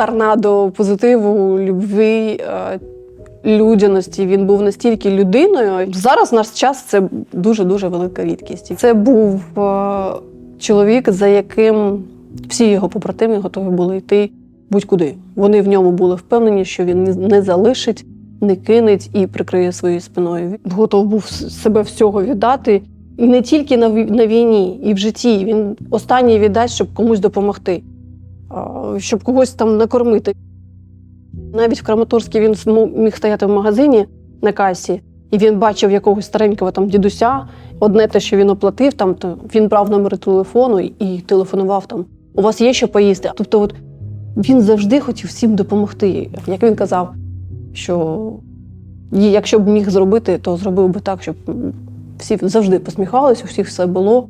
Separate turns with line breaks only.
торнадо позитиву, любві, е, людяності. Він був настільки людиною. Зараз наш час це дуже дуже велика рідкість. Це був е, чоловік, за яким всі його побратими готові були йти будь-куди. Вони в ньому були впевнені, що він не- залишить, не кинеть і прикриє своєю спиною. Він готов був себе всього віддати. І не тільки на, війні, і в житті. Він останній віддасть, щоб комусь допомогти, щоб когось там накормити. Навіть в Краматорській він міг стояти в магазині на касі, і він бачив якогось старенького там дідуся. Одне те, що він оплатив, там то він брав номери телефону і, телефонував там. У вас є що поїсти? Тобто, от він завжди хотів всім допомогти. Як він казав, що якщо б міг зробити, то зробив би так, щоб всі завжди посміхались, у всіх все було.